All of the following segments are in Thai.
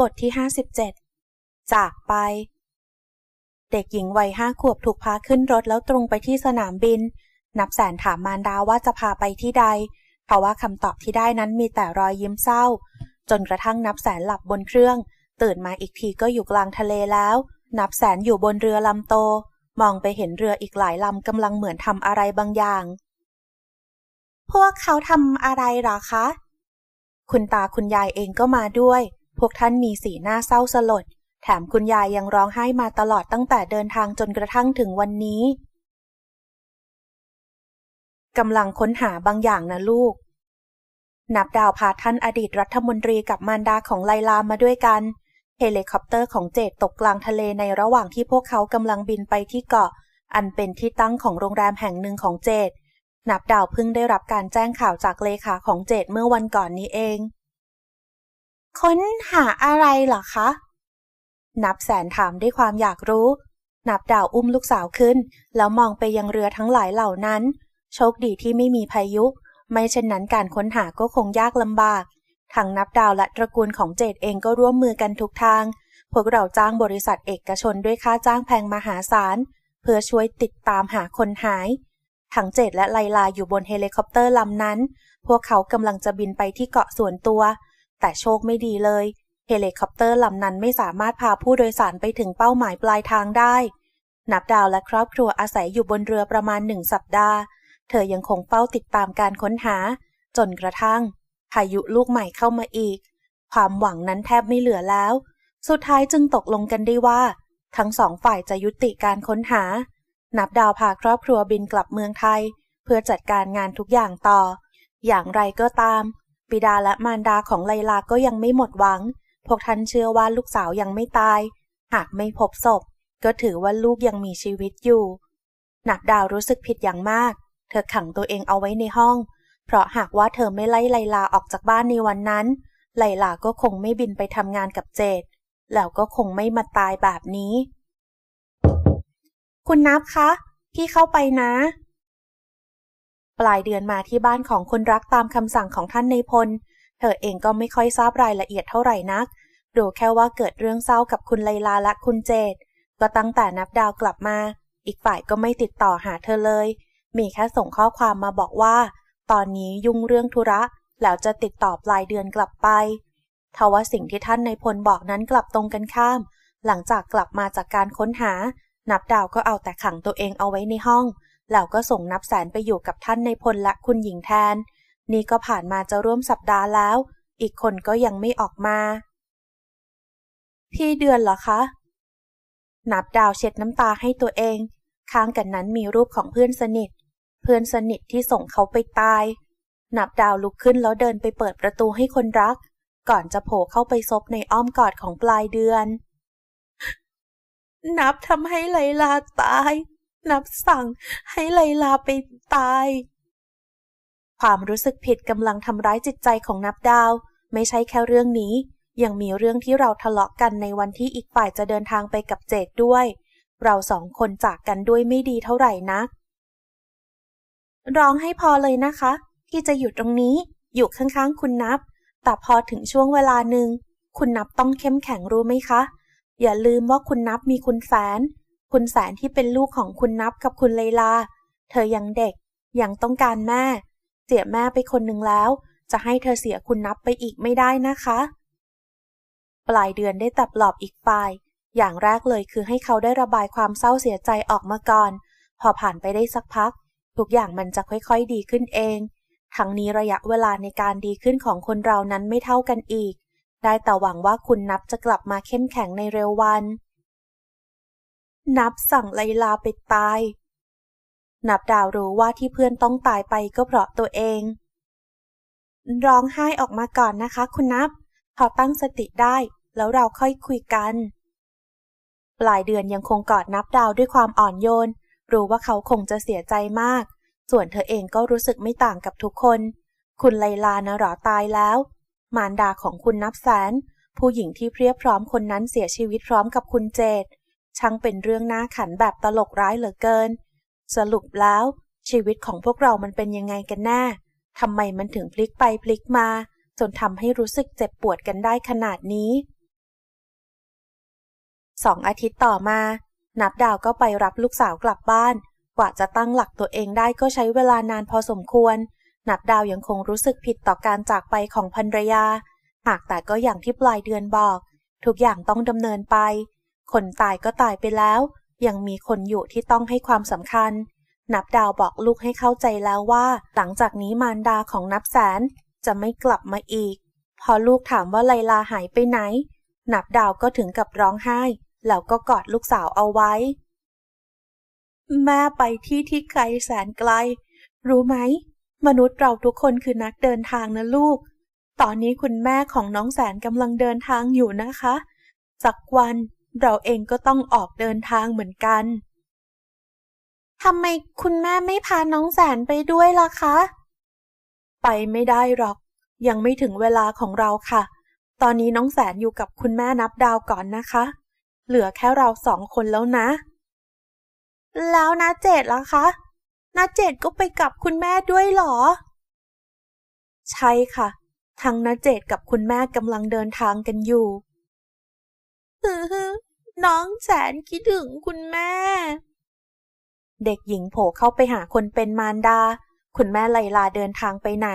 บทที่57จากไป เด็กหญิงวัยห้าขวบถูกพาขึ้นรถแล้วตรงไปที่สนามบิน นับแสนถามมารดาว่าจะพาไปที่ใด เพราะว่าคำตอบที่ได้นั้นมีแต่รอยยิ้มเศร้า จนกระทั่งนับแสนหลับบนเครื่อง ตื่นมาอีกทีก็อยู่กลางทะเลแล้ว นับแสนอยู่บนเรือลำโต มองไปเห็นเรืออีกหลายลำกำลังเหมือนทำอะไรบางอย่าง พวกเขาทำอะไรหรอคะ คุณตาคุณยายเองก็มาด้วย วกท่านมีสีหน้าเศร้าสลด แถมคุณยายยังร้องไห้มาตลอดตั้งแต่เดินทางจนกระทั่งถึงวันนี้กำลังค้นหาบางอย่างนะลูก นับดาวพาท่านอดีตรัฐมนตรีกับมารดาของไลลามาด้วยกัน เฮลิคอปเตอร์ของเจดตกกลางทะเลในระหว่างที่พวกเขากำลังบินไปที่เกาะ อันเป็นที่ตั้งของโรงแรมแห่งหนึ่งของเจดนับดาวเพิ่งได้รับการแจ้งข่าวจากเลขาของเจดเมื่อวันก่อนนี้เอง ค้นหาอะไรเหรอคะ นับแสนถามด้วยความอยากรู้ นับดาวอุ้มลูกสาวขึ้น แล้วมองไปยังเรือทั้งหลายเหล่านั้น โชคดีที่ไม่มีพายุ ไม่เช่นนั้นการค้นหาก็คงยากลำบาก ทั้งนับดาวและตระกูลของเจดเองก็ร่วมมือกันทุกทาง พวกเราจ้างบริษัทเอกชนด้วยค่าจ้างแพงมหาศาล เพื่อช่วยติดตามหาคนหาย ทั้งเจดและไลลาอยู่บนเฮลิคอปเตอร์ลำนั้น พวกเขากำลังจะบินไปที่เกาะส่วนตัว แต่โชคไม่ดีเลยเฮลิคอปเตอร์ลำนั้นไม่สามารถพาผู้โดยสารไปถึงเป้าหมายปลายทางได้ นับดาวและครอบครัวอาศัยอยู่บนเรือประมาณหนึ่งสัปดาห์ เธอยังคงเฝ้าติดตามการค้นหา จนกระทั่ง พายุลูกใหม่เข้ามาอีก ความหวังนั้นแทบไม่เหลือแล้ว สุดท้ายจึงตกลงกันได้ว่า ทั้งสองฝ่ายจะยุติการค้นหา นับดาวพาครอบครัวบินกลับเมืองไทย เพื่อจัดการงานทุกอย่างต่อ อย่างไรก็ตาม บิดาและมารดาของไลลาก็ยังไม่หมดหวัง พวกท่านเชื่อว่าลูกสาวยังไม่ตาย หากไม่พบศพ ก็ถือว่าลูกยังมีชีวิตอยู่ นับดาวรู้สึกผิดอย่างมาก เธอขังตัวเองเอาไว้ในห้อง เพราะหากว่าเธอไม่ไล่ไลลาออกจากบ้านในวันนั้น ไลลาก็คงไม่บินไปทำงานกับเจดแล้วก็คงไม่มาตายแบบนี้ คุณนับคะ พี่เข้าไปนะ ปลายเดือนมาที่บ้านของคนรักตามคำสั่งของท่านในพล เธอเองก็ไม่ค่อยทราบรายละเอียดเท่าไหร่นักรู้แค่ว่าเกิดเรื่องเศร้ากับคุณไลลาและคุณเจดก็ตั้งแต่นับดาวกลับมา อีกฝ่ายก็ไม่ติดต่อหาเธอเลย มีแค่ส่งข้อความมาบอกว่า ตอนนี้ยุ่งเรื่องธุระ แล้วจะติดต่อปลายเดือนกลับไปทว่าสิ่งที่ท่านในพลบอกนั้นกลับตรงกันข้าม หลังจากกลับมาจากการค้นหา นับดาวก็เอาแต่ขังตัวเองเอาไว้ในห้อง แล้วก็ส่งนับแสนไปอยู่กับท่านในพลและคุณหญิงแทน นี่ก็ผ่านมาจะร่วมสัปดาห์แล้ว อีกคนก็ยังไม่ออกมา พี่เดือนเหรอคะ นับดาวเช็ดน้ำตาให้ตัวเอง ข้างกันนั้นมีรูปของเพื่อนสนิท เพื่อนสนิทที่ส่งเขาไปตาย นับดาวลุกขึ้นแล้วเดินไปเปิดประตูให้คนรัก ก่อนจะโผล่เข้าไปซบในอ้อมกอดของปลายเดือน นับทำให้ไลลาตาย นับสั่งให้ไลลาไปตาย ความรู้สึกผิดกำลังทำร้ายจิตใจของนับดาว ไม่ใช่แค่เรื่องนี้ ยังมีเรื่องที่เราทะเลาะกันในวันที่อีกฝ่ายจะเดินทางไปกับเจดด้วย เราสองคนจากกันด้วยไม่ดีเท่าไหร่นักร้องให้พอเลยนะคะ ที่จะอยู่ตรงนี้อยู่ข้างๆคุณนับ แต่พอถึงช่วงเวลาหนึ่งคุณนับต้องเข้มแข็งรู้ไหมคะ อย่าลืมว่าคุณนับมีคุณแสน คุณแสนที่เป็นลูกของคุณนับกับคุณเลลา เธอยังเด็ก ยังต้องการแม่ เสียแม่ไปคนหนึ่งแล้ว จะให้เธอเสียคุณนับไปอีกไม่ได้นะคะ ปลายเดือนได้แต่ปลอบอีกฝ่าย อย่างแรกเลยคือให้เขาได้ระบายความเศร้าเสียใจออกมาก่อน พอผ่านไปได้สักพัก ทุกอย่างมันจะค่อยๆดีขึ้นเอง ทั้งนี้ระยะเวลาในการดีขึ้นของคนเรานั้นไม่เท่ากันอีก ได้แต่หวังว่าคุณนับจะกลับมาเข้มแข็งในเร็ววัน นับสั่งไลลาไปตาย นับดาวรู้ว่าที่เพื่อนต้องตายไปก็เพราะตัวเอง ร้องไห้ออกมาก่อนนะคะ คุณนับ พอตั้งสติได้ แล้วเราค่อยคุยกัน ปลายเดือนยังคงกอดนับดาวด้วยความอ่อนโยน รู้ว่าเขาคงจะเสียใจมาก ส่วนเธอเองก็รู้สึกไม่ต่างกับทุกคน คุณไลลานะหรอตายแล้ว มารดาของคุณนับแสน ผู้หญิงที่เพรียบพร้อมคนนั้นเสียชีวิตพร้อมกับคุณเจด ช่างเป็นเรื่องน่าขันแบบตลกร้ายเหลือเกิน สรุปแล้ว ชีวิตของพวกเรามันเป็นยังไงกันแน่ทำไมมันถึงพลิกไปพลิกมา จนทำให้รู้สึกเจ็บปวดกันได้ขนาดนี้สองอาทิตย์ต่อมา นับดาวก็ไปรับลูกสาวกลับบ้าน กว่าจะตั้งหลักตัวเองได้ก็ใช้เวลานานพอสมควร นับดาวยังคงรู้สึกผิดต่อการจากไปของภรรยา หากแต่ก็อย่างที่ปลายเดือนบอก ทุกอย่างต้องดำเนินไป คนตายก็ตายไปแล้ว ยังมีคนอยู่ที่ต้องให้ความสำคัญ นับดาวบอกลูกให้เข้าใจแล้วว่า หลังจากนี้มารดาของนับแสนจะไม่กลับมาอีก พอลูกถามว่าไลลาหายไปไหน นับดาวก็ถึงกับร้องไห้ แล้วก็กอดลูกสาวเอาไว้ แม่ไปที่ที่ไกลแสนไกล รู้ไหม มนุษย์เราทุกคนคือนักเดินทางนะลูก ตอนนี้คุณแม่ของน้องแสนกำลังเดินทางอยู่นะคะสักวัน เราเองก็ต้องออกเดินทางเหมือนกันทำไมคุณแม่ไม่พาน้องแสนไปด้วยล่ะคะ ไปไม่ได้หรอก ยังไม่ถึงเวลาของเราค่ะ ตอนนี้น้องแสนอยู่กับคุณแม่นับดาวก่อนนะคะ เหลือแค่เราสองคนแล้วนะ แล้วนาเจดล่ะคะนาเจดก็ไปกับคุณแม่ด้วยเหรอ ใช่ค่ะ ทั้งนาเจดกับคุณแม่กำลังเดินทางกันอยู่ น้องแสนคิดถึงคุณแม่ เด็กหญิงโผล่เข้าไปหาคนเป็นมารดา คุณแม่ไลลาเดินทางไปไหน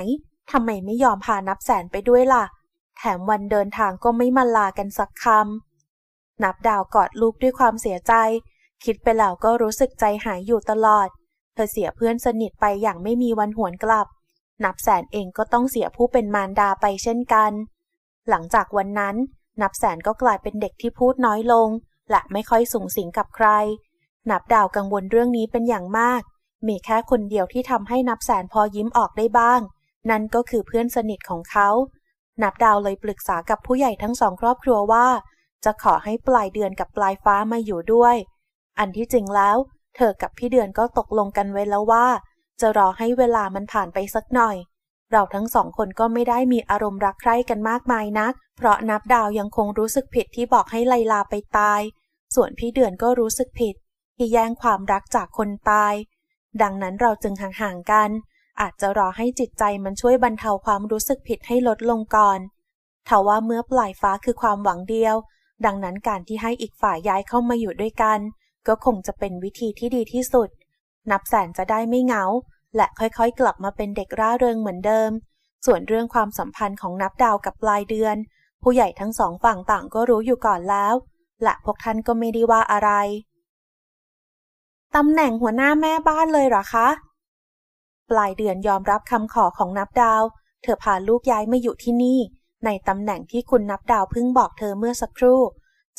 ทำไมไม่ยอมพานับแสนไปด้วยล่ะ แถมวันเดินทางก็ไม่มาลากันสักคำ นับดาวกอดลูกด้วยความเสียใจ คิดไปแล้วก็รู้สึกใจหายอยู่ตลอด เธอเสียเพื่อนสนิทไปอย่างไม่มีวันหวนกลับ นับแสนเองก็ต้องเสียผู้เป็นมารดาไปเช่นกัน หลังจากวันนั้น นับแสนก็กลายเป็นเด็กที่พูดน้อยลง และไม่ค่อยสูงสิงกับใคร นับดาวกังวลเรื่องนี้เป็นอย่างมาก มีแค่คนเดียวที่ทำให้นับแสนพอยิ้มออกได้บ้าง นั่นก็คือเพื่อนสนิทของเขา นับดาวเลยปรึกษากับผู้ใหญ่ทั้งสองครอบครัวว่า จะขอให้ปลายเดือนกับปลายฟ้ามาอยู่ด้วย อันที่จริงแล้ว เธอกับพี่เดือนก็ตกลงกันไว้แล้วว่า จะรอให้เวลามันผ่านไปสักหน่อย เราทั้งสองคนก็ไม่ได้มีอารมณ์รักใคร่กันมากมายนัก เพราะนับดาวยังคงรู้สึกผิดที่บอกให้ไลลาไปตาย ส่วนพี่เดือนก็รู้สึกผิด ที่แย่งความรักจากคนตาย ดังนั้นเราจึงห่างๆกัน อาจจะรอให้จิตใจมันช่วยบรรเทาความรู้สึกผิดให้ลดลงก่อนทว่าเมื่อปลายฟ้าคือความหวังเดียว ดังนั้นการที่ให้อีกฝ่ายย้ายเข้ามาอยู่ด้วยกัน ก็คงจะเป็นวิธีที่ดีที่สุด นับแสนจะได้ไม่เหงา และค่อยๆ กลับมาเป็นเด็กร่าเริงเหมือนเดิม ส่วนเรื่องความสัมพันธ์ของนับดาวกับปลายเดือน ผู้ใหญ่ทั้งสองฝั่งต่างก็รู้อยู่ก่อนแล้ว และพวกท่านก็ไม่ได้ว่าอะไรตำแหน่งหัวหน้าแม่บ้านเลยเหรอคะ ปลายเดือนยอมรับคำขอของนับดาว เธอพาลูกย้ายมาอยู่ที่นี่ ในตำแหน่งที่คุณนับดาวเพิ่งบอกเธอเมื่อสักครู่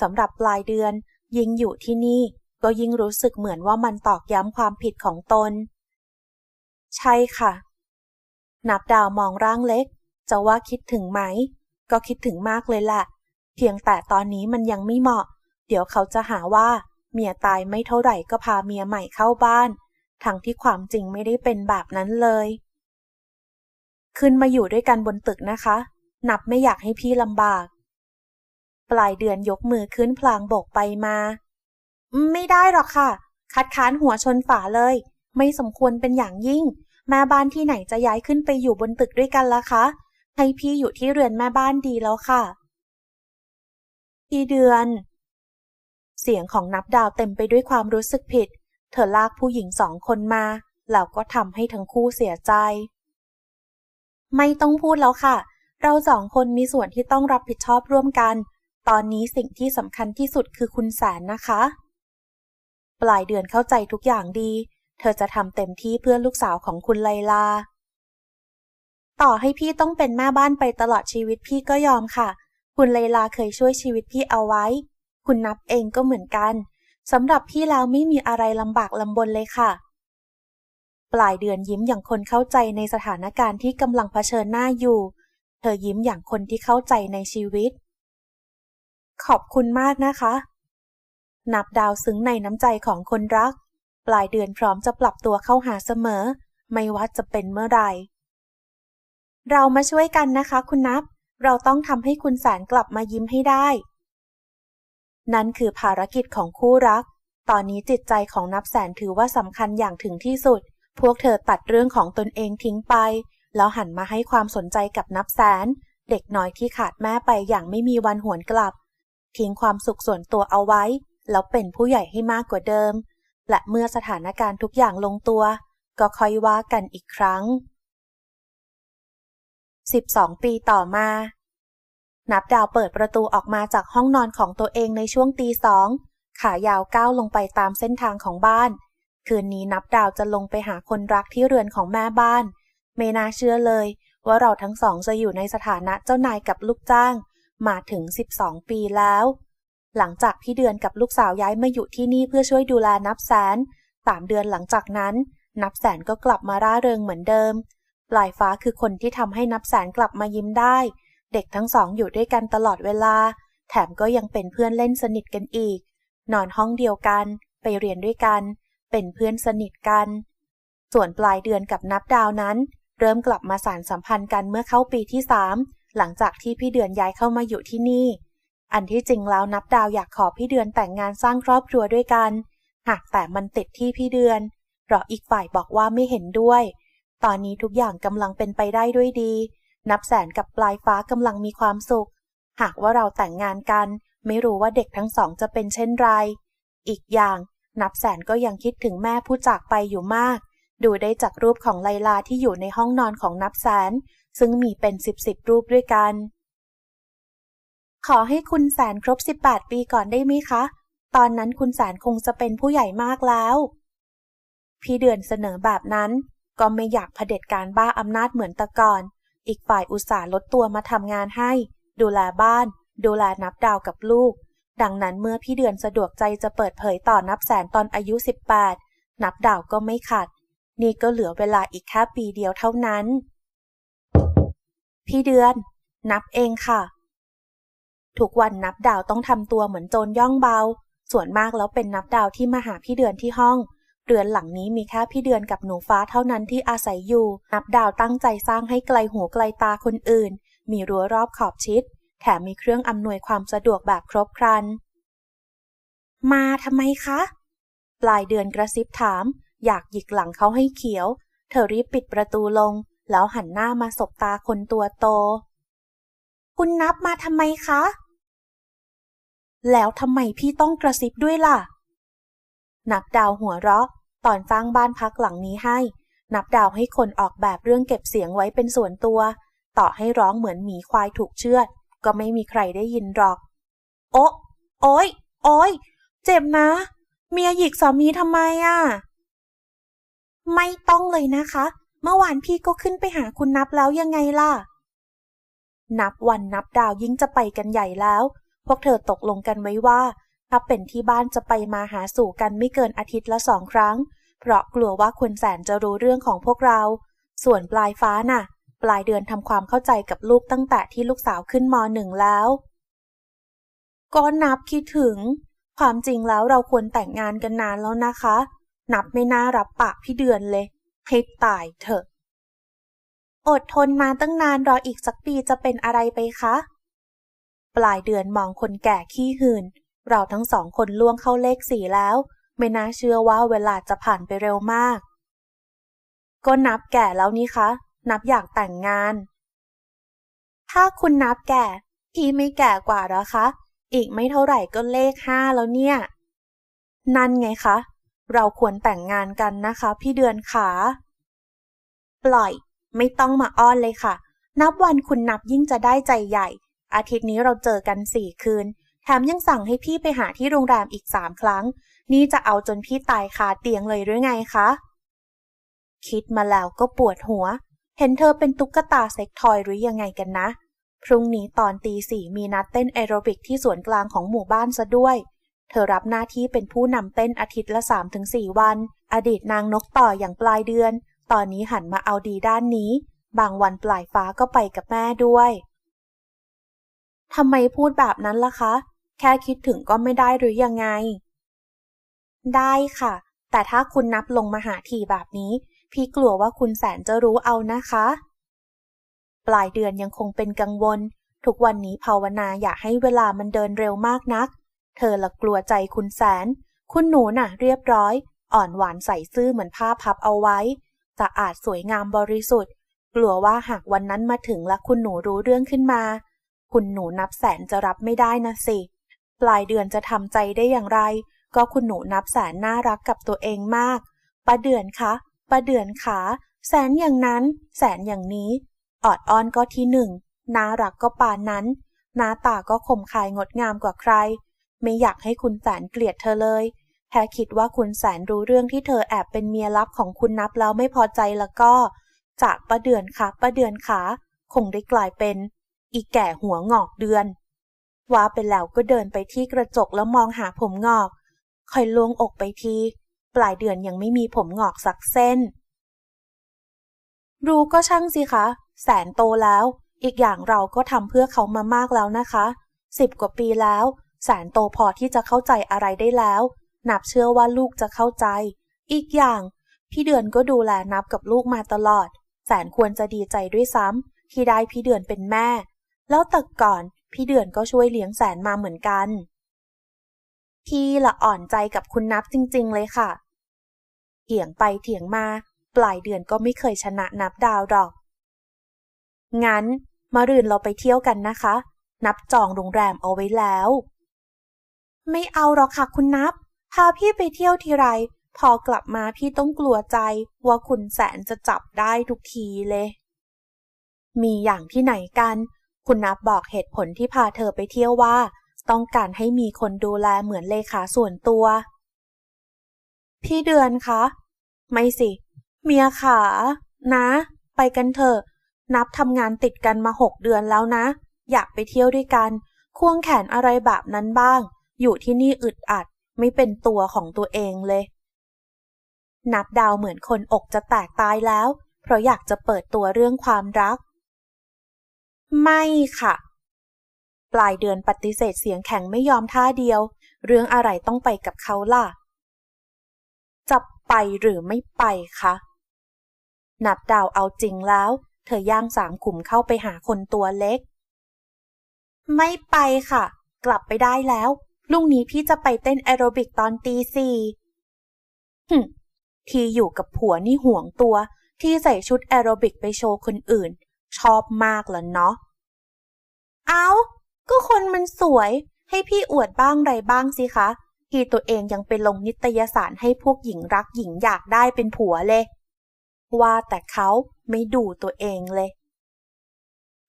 สำหรับปลายเดือน ยิ่งอยู่ที่นี่ ก็ยิ่งรู้สึกเหมือนว่ามันตอกย้ำความผิดของตน ใช่ค่ะ นับดาวมองร่างเล็ก จะว่าคิดถึงไหม ก็คิดถึงมากเลยแหละเพียงแต่ตอนนี้มันยังไม่เหมาะ เดี๋ยวเขาจะหาว่า เมียตายไม่เท่าไหร่ก็พาเมียใหม่เข้าบ้าน ทั้งที่ความจริงไม่ได้เป็นแบบนั้นเลย ขึ้นมาอยู่ด้วยกันบนตึกนะคะ นับไม่อยากให้พี่ลำบาก ปลายเดือนยกมือขึ้นพลางโบกไปมา ไม่ได้หรอกค่ะ คัดค้านหัวชนฝาเลย ไม่สมควรเป็นอย่างยิ่ง แม่บ้านที่ไหนจะย้ายขึ้นไปอยู่บนตึกด้วยกันล่ะคะ ให้พี่อยู่ที่เรือนแม่บ้านดีแล้วค่ะ พี่เดือน เสียงของนับดาวเต็มไปด้วยความรู้สึกผิด เธอลากผู้หญิงสองคนมา แล้วก็ทำให้ทั้งคู่เสียใจ ไม่ต้องพูดแล้วค่ะ เราสองคนมีส่วนที่ต้องรับผิดชอบร่วมกัน ตอนนี้สิ่งที่สำคัญที่สุดคือคุณแสนนะคะ ปลายเดือนเข้าใจทุกอย่างดี เธอจะทำเต็มที่เพื่อลูกสาวของคุณไลลา ต่อให้พี่ต้องเป็นแม่บ้านไปตลอดชีวิตพี่ก็ยอมค่ะ คุณไลลาเคยช่วยชีวิตพี่เอาไว้ คุณนับเองก็เหมือนกันสำหรับพี่แล้วไม่มีอะไรลำบากลำบนเลยค่ะ ปลายเดือนยิ้มอย่างคนเข้าใจในสถานการณ์ที่กำลังเผชิญหน้าอยู่ เธอยิ้มอย่างคนที่เข้าใจในชีวิต ขอบคุณมากนะคะ นับดาวซึ้งในน้ำใจของคนรัก ปลายเดือนพร้อมจะปรับตัวเข้าหาเสมอ ไม่ว่าจะเป็นเมื่อไหร่เรามาช่วยกันนะคะคุณนับ เราต้องทำให้คุณแสนกลับมายิ้มให้ได้ นั่นคือภารกิจของคู่รัก ตอนนี้จิตใจของนับแสนถือว่าสำคัญอย่างถึงที่สุด พวกเธอตัดเรื่องของตนเองทิ้งไป แล้วหันมาให้ความสนใจกับนับแสน เด็กน้อยที่ขาดแม่ไปอย่างไม่มีวันหวนกลับ ทิ้งความสุขส่วนตัวเอาไว้ แล้วเป็นผู้ใหญ่ให้มากกว่าเดิม และเมื่อสถานการณ์ทุกอย่างลงตัว ก็ค่อยว่ากันอีกครั้ง 12 ปีต่อมา นับดาวเปิดประตูออกมาจากห้องนอนของตัวเองในช่วงตีสอง ขายาวก้าวลงไปตามเส้นทางของบ้าน คืนนี้นับดาวจะลงไปหาคนรักที่เรือนของแม่บ้าน ไม่น่าเชื่อเลย ว่าเราทั้งสองจะอยู่ในสถานะเจ้านายกับลูกจ้าง มาถึง 12 ปีแล้ว หลังจากพี่เดือนกับลูกสาวย้ายมาอยู่ที่นี่เพื่อช่วยดูแลนับแสนสามเดือนหลังจากนั้น นับแสนก็กลับมาร่าเริงเหมือนเดิม ปลายฟ้าคือคนที่ทำให้นับแสนกลับมายิ้มได้ เด็กทั้งสองอยู่ด้วยกันตลอดเวลา แถมก็ยังเป็นเพื่อนเล่นสนิทกันอีก นอนห้องเดียวกัน ไปเรียนด้วยกัน เป็นเพื่อนสนิทกัน ส่วนปลายเดือนกับนับดาวนั้น เริ่มกลับมาสานสัมพันธ์กันเมื่อเข้าปีที่สามหลังจากที่พี่เดือนย้ายเข้ามาอยู่ที่นี่ อันที่จริงแล้วนับดาวอยากขอพี่เดือนแต่งงานสร้างครอบครัวด้วยกัน หากแต่มันติดที่พี่เดือน เพราะอีกฝ่ายบอกว่าไม่เห็นด้วย ตอนนี้ทุกอย่างกำลังเป็นไปได้ด้วยดี นับแสนกับปลายฟ้ากำลังมีความสุข หากว่าเราแต่งงานกัน ไม่รู้ว่าเด็กทั้งสองจะเป็นเช่นไร อีกอย่างนับแสนก็ยังคิดถึงแม่ผู้จากไปอยู่มาก ดูได้จากรูปของไลลาที่อยู่ในห้องนอนของนับแสน ซึ่งมีเป็นสิบสิบรูปด้วยกัน ขอให้คุณแสนครบ 18 ปีก่อนได้ไหมคะ ตอนนั้นคุณแสนคงจะเป็นผู้ใหญ่มากแล้ว พี่เดือนเสนอแบบนั้น ก็ไม่อยากเผด็จการบ้าอำนาจเหมือนต่ก่อน อีกฝ่ายอุตส่าห์ลดตัวมาทำงานให้ ดูแลบ้าน ดูแลนับดาวกับลูก ดังนั้นเมื่อพี่เดือนสะดวกใจจะเปิดเผยต่อนับแสนตอนอายุ 18 นับดาวก็ไม่ขัด นี่ก็เหลือเวลาอีกแค่ปีเดียวเท่านั้น พี่เดือน นับเองค่ะ ทุกวันนับดาวต้องทำตัวเหมือนโจรย่องเบา ส่วนมากแล้วเป็นนับดาวที่มาหาพี่เดือนที่ห้อง เรือนหลังนี้มีแค่พี่เดือนกับหนูฟ้าเท่านั้นที่อาศัยอยู่ นับดาวตั้งใจสร้างให้ไกลหูไกลตาคนอื่น มีรั้วรอบขอบชิด แถมมีเครื่องอำนวยความสะดวกแบบครบครัน มาทำไมคะ ปลายเดือนกระซิบถาม อยากหยิกหลังเขาให้เขียว เธอรีบปิดประตูลง แล้วหันหน้ามาสบตาคนตัวโตคุณนับมาทำไมคะ แล้วทำไมพี่ต้องกระซิบด้วยล่ะ นับดาวหัวเราะ ตอนสร้างบ้านพักหลังนี้ให้ นับดาวให้คนออกแบบเรื่องเก็บเสียงไว้เป็นส่วนตัว ต่อให้ร้องเหมือนหมีควายถูกเชือด ก็ไม่มีใครได้ยินหรอก โอ๊ะ โอ้ยโอ้ยเจ็บนะ เมียหยิกสามีทำไมอะ ไม่ต้องเลยนะคะ เมื่อวานพี่ก็ขึ้นไปหาคุณนับแล้วยังไงล่ะ นับวันนับดาวยิ่งจะไปกันใหญ่แล้ว พวกเธอตกลงกันไว้ว่า ถ้าเป็นที่บ้านจะไปมาหาสู่กันไม่เกินอาทิตย์ละสองครั้ง เพราะกลัวว่าคุณแสนจะรู้เรื่องของพวกเรา ส่วนปลายฟ้าน่ะ ปลายเดือนทำความเข้าใจกับลูกตั้งแต่ที่ลูกสาวขึ้นมหนึ่งแล้วก็นับคิดถึง ความจริงแล้วเราควรแต่งงานกันนานแล้วนะคะ นับไม่น่ารับปากพี่เดือนเลยให้ตายเถอะ อดทนมาตั้งนานรออีกสักปีจะเป็นอะไรไปคะ ปลายเดือนมองคนแก่ขี้หื่นเราทั้งสองคนล่วงเข้าเลขสี่แล้ว ไม่น่าเชื่อว่าเวลาจะผ่านไปเร็วมาก ก็นับแก่แล้วนี่คะ นับอยากแต่งงาน ถ้าคุณนับแก่ พี่ไม่แก่กว่าหรอคะ อีกไม่เท่าไหร่ก็เลขห้าแล้วเนี่ย นั่นไงคะ เราควรแต่งงานกันนะคะ พี่เดือนขา ปล่อย ไม่ต้องมาอ้อนเลยค่ะ นับวันคุณนับยิ่งจะได้ใจใหญ่ อาทิตย์นี้เราเจอกันสี่คืน แถมยังสั่งให้พี่ไปหาที่โรงแรมอีกสามครั้ง นี่จะเอาจนพี่ตายคาเตียงเลยหรือไงคะ คิดมาแล้วก็ปวดหัว เห็นเธอเป็นตุ๊กตาเซ็กทอยหรือยังไงกันนะ พรุ่งนี้ตอนตีสี่มีนัดเต้นแอโรบิกที่สวนกลางของหมู่บ้านซะด้วย เธอรับหน้าที่เป็นผู้นำเต้นอาทิตย์ละ3-4 วัน อดีตนางนกต่ออย่างปลายเดือน ตอนนี้หันมาเอาดีด้านนี้ บางวันปลายฟ้าก็ไปกับแม่ด้วย ทำไมพูดแบบนั้นล่ะคะ แค่คิดถึงก็ไม่ได้หรือยังไง ได้ค่ะ แต่ถ้าคุณนับลงมาหาทีแบบนี้ พี่กลัวว่าคุณแสนจะรู้เอานะคะ ปลายเดือนยังคงเป็นกังวล ทุกวันนี้ภาวนาอย่าให้เวลามันเดินเร็วมากนัก เธอละกลัวใจคุณแสน คุณหนูน่ะ เรียบร้อย อ่อนหวานใส่ซื่อเหมือนผ้าพับเอาไว้สะอาดสวยงามบริสุทธิ์ กลัวว่าหากวันนั้นมาถึงและคุณหนูรู้เรื่องขึ้นมา คุณหนูนับแสนจะรับไม่ได้นะสิ ปลายเดือนจะทำใจได้อย่างไร ก็คุณหนูนับแสนน่ารักกับตัวเองมากป้าเดือนคะป้าเดือนขาแสนอย่างนั้น แสนอย่างนี้ ออดอ้อนก็ที่หนึ่งน่ารักก็ปานนั้น หน้าตาก็คมคายงดงามกว่าใคร ไม่อยากให้คุณแสนเกลียดเธอเลยแค่คิดว่าคุณแสนรู้เรื่องที่เธอแอบเป็นเมียลับของคุณนับแล้วไม่พอใจแล้วก็ จากประเดือนค่ะประเดือนขาคงได้กลายเป็น อีแก่หัวงอกเดือน ว่าไปแล้วก็เดินไปที่กระจกแล้วมองหาผมงอก คอยลวงอกไปที ปลายเดือนยังไม่มีผมงอกสักเส้น รู้ก็ช่างสิคะ แสนโตแล้ว อีกอย่างเราก็ทำเพื่อเขามามากแล้วนะคะ สิบกว่าปีแล้ว แสนโตพอที่จะเข้าใจอะไรได้แล้ว นับเชื่อว่าลูกจะเข้าใจ อีกอย่างพี่เดือนก็ดูแลนับกับลูกมาตลอด แสนควรจะดีใจด้วยซ้ำที่ได้พี่เดือนเป็นแม่ แล้วแต่ก่อนพี่เดือนก็ช่วยเลี้ยงแสนมาเหมือนกัน พี่ละอ่อนใจกับคุณนับจริง ๆ เลยค่ะ เถียงไปเถียงมา ปลายเดือนก็ไม่เคยชนะนับดาวหรอก งั้นมารื่นเราไปเที่ยวกันนะคะ นับจองโรงแรมเอาไว้แล้ว ไม่เอาหรอกค่ะคุณนับ พาพี่ไปเที่ยวทีไร พอกลับมาพี่ต้องกลัวใจว่าคุณแสนจะจับได้ทุกทีเลย มีอย่างที่ไหนกัน คุณนับบอกเหตุผลที่พาเธอไปเที่ยวว่า ต้องการให้มีคนดูแลเหมือนเลขาส่วนตัว พี่เดือนคะ ไม่สิ เมียขา นะ ไปกันเถอะ นับทำงานติดกันมาหกเดือนแล้วนะ อยากไปเที่ยวด้วยกัน ควงแขนอะไรแบบนั้นบ้าง อยู่ที่นี่อึดอัด ไม่เป็นตัวของตัวเองเลย นับดาวเหมือนคนอกจะแตกตายแล้ว เพราะอยากจะเปิดตัวเรื่องความรัก ไม่ค่ะ ปลายเดือนปฏิเสธเสียงแข็งไม่ยอมท่าเดียว เรื่องอะไรต้องไปกับเขาล่ะ จะไปหรือไม่ไปคะนับดาวเอาจริงแล้ว เธอย่างสามขุมเข้าไปหาคนตัวเล็ก ไม่ไปค่ะ กลับไปได้แล้วลุงนี้พี่จะไปเต้นแอโรบิกตอนตีสี่ฮึที่อยู่กับผัวนี่ห่วงตัว ที่ใส่ชุดแอโรบิกไปโชว์คนอื่น ชอบมากแล้วเนาะ เอาก็คนมันสวย ให้พี่อวดบ้างไรบ้างสิคะที่ตัวเองยังไปลงนิตยสารให้พวกหญิงรักหญิงอยากได้เป็นผัวเลย ว่าแต่เขาไม่ดูตัวเองเลย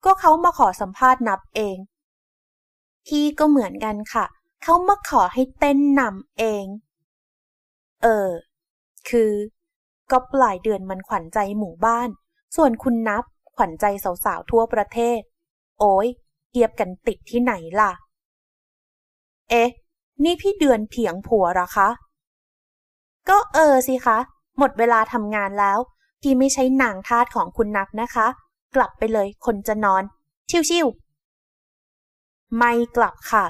ก็เขามาขอสัมภาษณ์นับเอง พี่ก็เหมือนกันค่ะ เขามาขอให้เต้นนำเอง เออ คือก็ปลายเดือนมันขวัญใจหมู่บ้าน ส่วนคุณนับ ขวัญใจสาวๆทั่วประเทศ โอ้ยเทียบกันติดที่ไหนล่ะ เอ๊ะ นี่พี่เดือนเถียงผัวหรอคะ ก็เออสิคะ หมดเวลาทำงานแล้ว พี่ไม่ใช่นางทาสของคุณนับนะคะ กลับไปเลยคนจะนอน ชิวๆไม่กลับค่ะ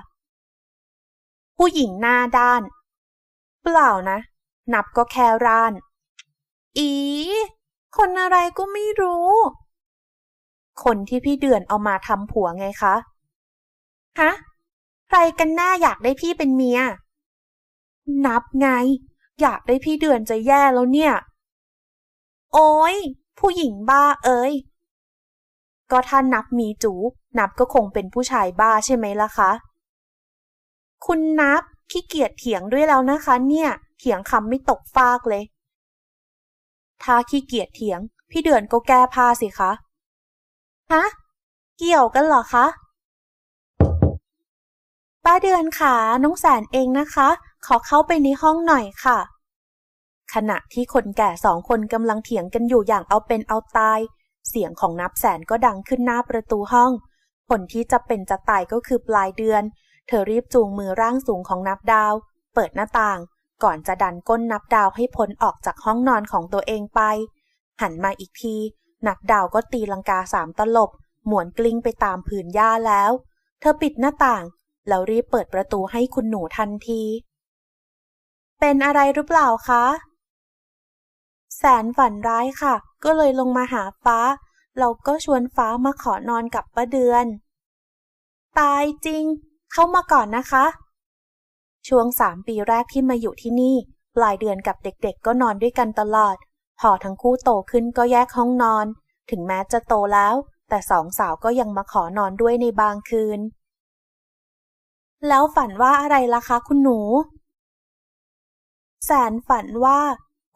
ผู้หญิงหน้าด้าน เปล่านะ นับก็แค่ร้าน อี คนอะไรก็ไม่รู้ คนที่พี่เดือนเอามาทำผัวไงคะ ฮะ ใครกันแน่อยากได้พี่เป็นเมีย นับไง อยากได้พี่เดือนจะแย่แล้วเนี่ย โอ้ย ผู้หญิงบ้าเอ้ย ก็ถ้านับมีจู นับก็คงเป็นผู้ชายบ้าใช่ไหมล่ะคะ คุณนับขี้เกียจเถียงด้วยแล้วนะคะ เนี่ย เถียงคำไม่ตกฟากเลย ถ้าขี้เกียจเถียง พี่เดือนก็แก้ผ้าสิคะ ฮะ เกี่ยวกันเหรอคะ ป้าเดือนค่ะน้องแสนเองนะคะ ขอเข้าไปในห้องหน่อยค่ะ ขณะที่คนแก่สองคนกำลังเถียงกันอยู่อย่างเอาเป็นเอาตาย เสียงของนับแสนก็ดังขึ้นหน้าประตูห้อง คนที่จะเป็นจะตายก็คือปลายเดือน เธอรีบจูงมือร่างสูงของนับดาว เปิดหน้าต่าง ก่อนจะดันก้นนับดาวให้พ้นออกจากห้องนอนของตัวเองไปหันมาอีกที นับดาวก็ตีลังกาสามตลบ หมวนกลิ้งไปตามผืนหญ้าแล้ว เธอปิดหน้าต่าง แล้วรีบเปิดประตูให้คุณหนูทันที เป็นอะไรหรือเปล่าคะ แสนฝันร้ายค่ะ ก็เลยลงมาหาฟ้า เราก็ชวนฟ้ามาขอนอนกับป้าเดือน ตายจริง เข้ามาก่อนนะคะ ช่วงสามปีแรกที่มาอยู่ที่นี่ ปลายเดือนกับเด็กๆก็นอนด้วยกันตลอด พอทั้งคู่โตขึ้นก็แยกห้องนอน ถึงแม้จะโตแล้ว แต่สองสาวก็ยังมาขอนอนด้วยในบางคืน แล้วฝันว่าอะไรล่ะคะคุณหนู แสนฝันว่า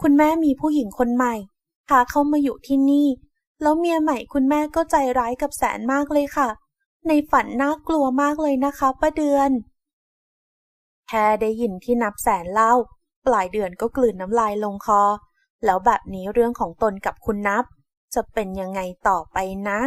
คุณแม่มีผู้หญิงคนใหม่พาเข้ามาอยู่ที่นี่ แล้วเมียใหม่คุณแม่ก็ใจร้ายกับแสนมากเลยค่ะ ในฝันน่ากลัวมากเลยนะคะป้าเดือน แค่ได้ยินที่นับแสนเล่า ปลายเดือนก็กลืนน้ำลายลงคอ แล้วแบบนี้เรื่องของตนกับคุณนับ จะเป็นยังไงต่อไปนะ